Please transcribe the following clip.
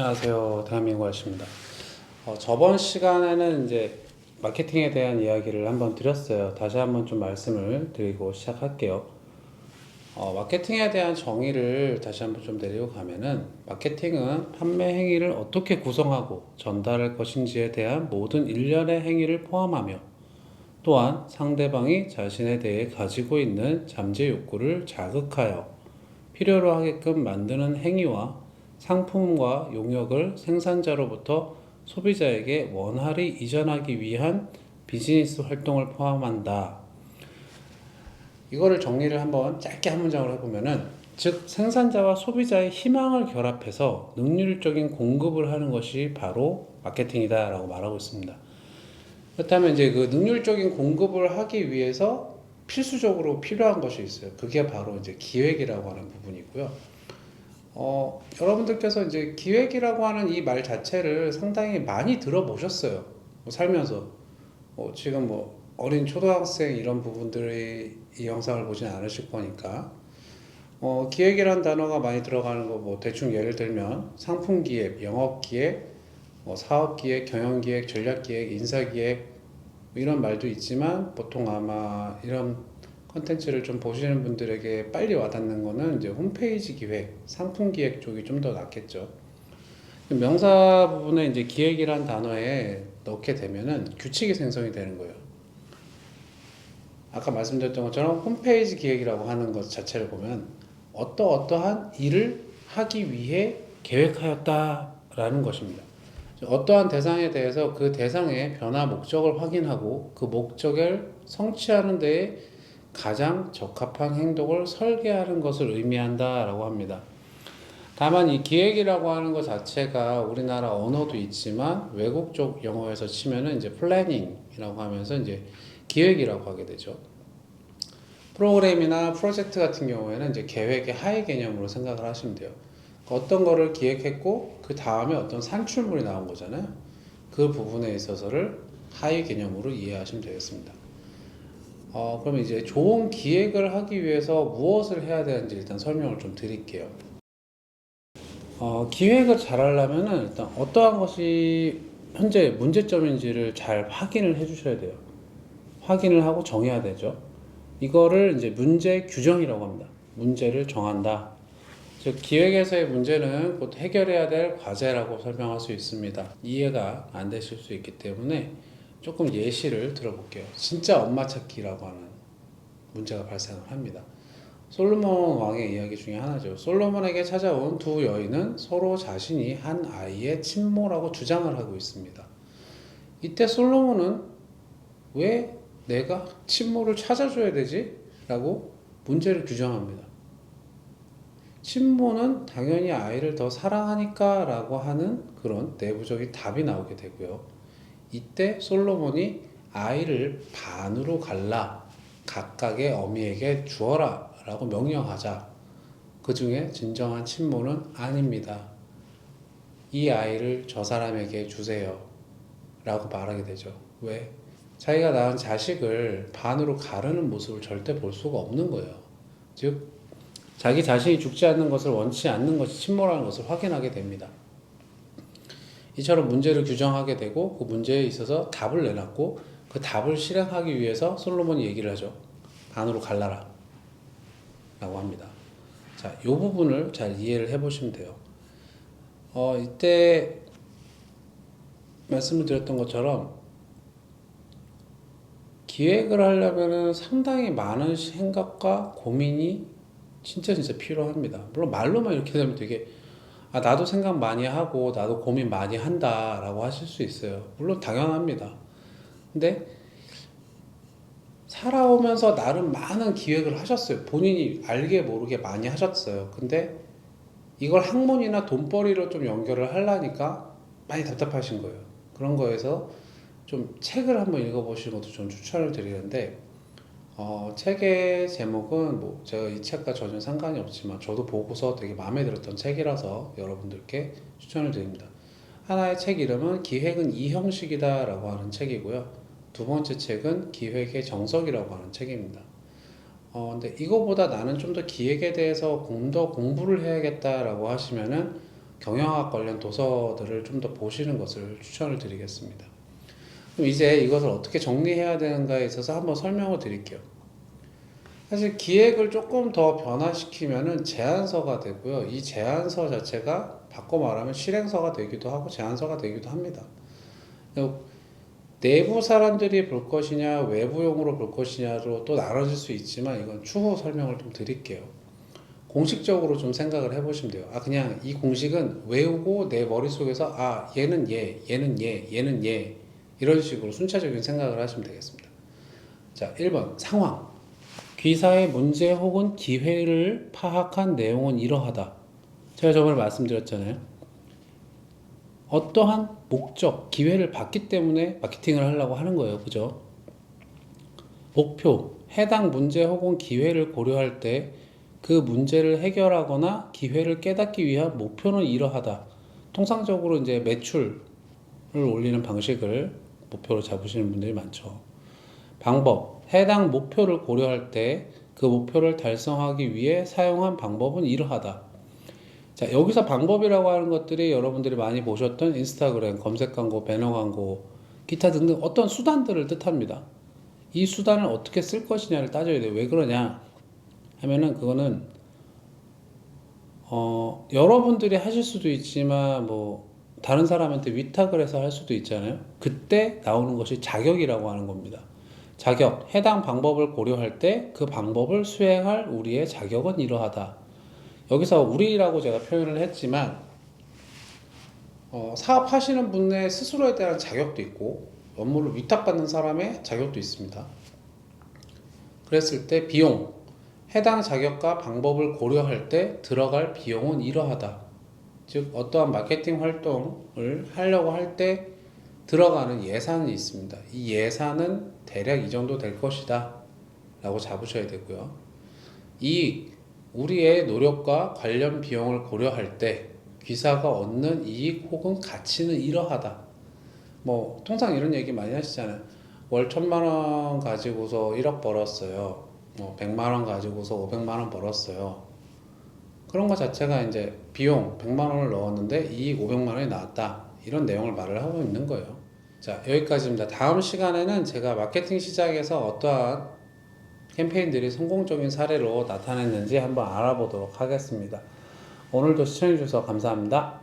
안녕하세요. 대한민국 아저씨입니다. 어, 저번 시간에는 이제 마케팅에 대한 이야기를 한번 드렸어요. 다시 한번 좀 말씀을 드리고 시작할게요. 어, 마케팅에 대한 정의를 다시 한번 좀 내리고 가면은 마케팅은 판매 행위를 어떻게 구성하고 전달할 것인지에 대한 모든 일련의 행위를 포함하며 또한 상대방이 자신에 대해 가지고 있는 잠재 욕구를 자극하여 필요로 하게끔 만드는 행위와 상품과 용역을 생산자로부터 소비자에게 원활히 이전하기 위한 비즈니스 활동을 포함한다. 이거를 정리를 한번 짧게 한 문장으로 해보면은 즉 생산자와 소비자의 희망을 결합해서 능률적인 공급을 하는 것이 바로 마케팅이다라고 말하고 있습니다. 그렇다면 이제 그 능률적인 공급을 하기 위해서 필수적으로 필요한 것이 있어요. 그게 바로 이제 기획이라고 하는 부분이고요. 어, 여러분들께서 이제 기획이라고 하는 이 말 자체를 상당히 많이 들어보셨어요. 뭐 살면서. 뭐 지금 뭐 어린 초등학생 이런 부분들이 이 영상을 보진 않으실 거니까. 어, 기획이란 단어가 많이 들어가는 거 뭐 대충 예를 들면 상품 기획, 영업 기획, 뭐 사업 기획, 경영 기획, 전략 기획, 인사 기획 뭐 이런 말도 있지만 보통 아마 이런 컨텐츠를 좀 보시는 분들에게 빨리 와닿는 거는 이제 홈페이지 기획, 상품 기획 쪽이 좀 더 낫겠죠. 명사 부분에 이제 기획이란 단어에 넣게 되면은 규칙이 생성이 되는 거예요. 아까 말씀드렸던 것처럼 홈페이지 기획이라고 하는 것 자체를 보면 어떠어떠한 일을 하기 위해 계획하였다라는 것입니다. 어떠한 대상에 대해서 그 대상의 변화 목적을 확인하고 그 목적을 성취하는 데에 가장 적합한 행동을 설계하는 것을 의미한다라고 합니다. 다만 이 기획이라고 하는 것 자체가 우리나라 언어도 있지만 외국 쪽 영어에서 치면은 이제 플래닝이라고 하면서 이제 기획이라고 하게 되죠. 프로그램이나 프로젝트 같은 경우에는 이제 계획의 하위 개념으로 생각을 하시면 돼요. 어떤 거를 기획했고 그 다음에 어떤 산출물이 나온 거잖아요. 그 부분에 있어서를 하위 개념으로 이해하시면 되겠습니다. 어, 그럼 이제 좋은 기획을 하기 위해서 무엇을 해야 되는지 일단 설명을 좀 드릴게요. 어, 기획을 잘 하려면은 일단 어떠한 것이 현재 문제점인지를 잘 확인을 해 주셔야 돼요. 확인을 하고 정해야 되죠. 이거를 이제 문제 규정이라고 합니다. 문제를 정한다. 즉 기획에서의 문제는 곧 해결해야 될 과제라고 설명할 수 있습니다. 이해가 안 되실 수 있기 때문에 조금 예시를 들어볼게요. 진짜 엄마 찾기라고 하는 문제가 발생을 합니다. 솔로몬 왕의 이야기 중에 하나죠. 솔로몬에게 찾아온 두 여인은 서로 자신이 한 아이의 친모라고 주장을 하고 있습니다. 이때 솔로몬은 왜 내가 친모를 찾아줘야 되지? 라고 문제를 규정합니다. 친모는 당연히 아이를 더 사랑하니까 라고 하는 그런 내부적인 답이 나오게 되고요. 이때 솔로몬이 아이를 반으로 갈라 각각의 어미에게 주어라 라고 명령하자 그 중에 진정한 친모는 아닙니다. 이 아이를 저 사람에게 주세요 라고 말하게 되죠. 왜? 자기가 낳은 자식을 반으로 가르는 모습을 절대 볼 수가 없는 거예요. 즉, 자기 자신이 죽지 않는 것을 원치 않는 것이 침몰하는 것을 확인하게 됩니다. 이처럼 문제를 규정하게 되고 그 문제에 있어서 답을 내놨고 그 답을 실행하기 위해서 솔로몬이 얘기를 하죠. 반으로 갈라라. 라고 합니다. 자, 이 부분을 잘 이해를 해 보시면 돼요. 어, 이때 말씀을 드렸던 것처럼 기획을 하려면은 상당히 많은 생각과 고민이 진짜 진짜 필요합니다. 물론 말로만 이렇게 되면 되게 아, 나도 생각 많이 하고 나도 고민 많이 한다라고 하실 수 있어요. 물론 당연합니다. 근데 살아오면서 나름 많은 기획을 하셨어요. 본인이 알게 모르게 많이 하셨어요. 근데 이걸 학문이나 돈벌이로 좀 연결을 하려니까 많이 답답하신 거예요. 그런 거에서 좀 책을 한번 읽어보시는 것도 좀 추천을 드리는데 어, 책의 제목은 뭐 제가 이 책과 전혀 상관이 없지만 저도 보고서 되게 마음에 들었던 책이라서 여러분들께 추천을 드립니다. 하나의 책 이름은 기획은 이 형식이다 라고 하는 책이고요. 두 번째 책은 기획의 정석이라고 하는 책입니다. 어, 근데 이거보다 나는 좀 더 기획에 대해서 좀 더 공부를 해야겠다라고 하시면은 경영학 관련 도서들을 좀 더 보시는 것을 추천을 드리겠습니다. 그럼 이제 이것을 어떻게 정리해야 되는가에 있어서 한번 설명을 드릴게요. 사실 기획을 조금 더 변화시키면은 제안서가 되고요. 이 제안서 자체가 바꿔 말하면 실행서가 되기도 하고 제안서가 되기도 합니다. 내부 사람들이 볼 것이냐 외부용으로 볼 것이냐로 또 나눠질 수 있지만 이건 추후 설명을 좀 드릴게요. 공식적으로 좀 생각을 해보시면 돼요. 아 그냥 이 공식은 외우고 내 머릿속에서 아 얘는 얘, 얘는 얘, 얘는 얘 이런 식으로 순차적인 생각을 하시면 되겠습니다. 자 1번 상황 귀사의 문제 혹은 기회를 파악한 내용은 이러하다. 제가 저번에 말씀드렸잖아요. 어떠한 목적, 기회를 봤기 때문에 마케팅을 하려고 하는 거예요. 그죠? 목표, 해당 문제 혹은 기회를 고려할 때 그 문제를 해결하거나 기회를 깨닫기 위한 목표는 이러하다. 통상적으로 이제 매출을 올리는 방식을 목표로 잡으시는 분들이 많죠. 방법, 해당 목표를 고려할 때 그 목표를 달성하기 위해 사용한 방법은 이러하다. 자, 여기서 방법이라고 하는 것들이 여러분들이 많이 보셨던 인스타그램, 검색 광고, 배너 광고, 기타 등등 어떤 수단들을 뜻합니다. 이 수단을 어떻게 쓸 것이냐를 따져야 돼요. 왜 그러냐? 하면은 그거는 어, 여러분들이 하실 수도 있지만 뭐 다른 사람한테 위탁을 해서 할 수도 있잖아요. 그때 나오는 것이 자격이라고 하는 겁니다. 자격, 해당 방법을 고려할 때 그 방법을 수행할 우리의 자격은 이러하다. 여기서 우리라고 제가 표현을 했지만 어, 사업하시는 분의 스스로에 대한 자격도 있고 업무를 위탁받는 사람의 자격도 있습니다. 그랬을 때 비용, 해당 자격과 방법을 고려할 때 들어갈 비용은 이러하다. 즉 어떠한 마케팅 활동을 하려고 할 때 들어가는 예산이 있습니다. 이 예산은 대략 이 정도 될 것이다. 라고 잡으셔야 되고요. 이 우리의 노력과 관련 비용을 고려할 때 귀사가 얻는 이익 혹은 가치는 이러하다. 뭐 통상 이런 얘기 많이 하시잖아요. 월 천만 원 가지고서 1억 벌었어요. 뭐 100만 원 가지고서 500만 원 벌었어요. 그런 것 자체가 이제 비용 100만 원을 넣었는데 이익 500만 원이 나왔다. 이런 내용을 말을 하고 있는 거예요. 자, 여기까지입니다. 다음 시간에는 제가 마케팅 시장에서 어떠한 캠페인들이 성공적인 사례로 나타냈는지 한번 알아보도록 하겠습니다. 오늘도 시청해주셔서 감사합니다.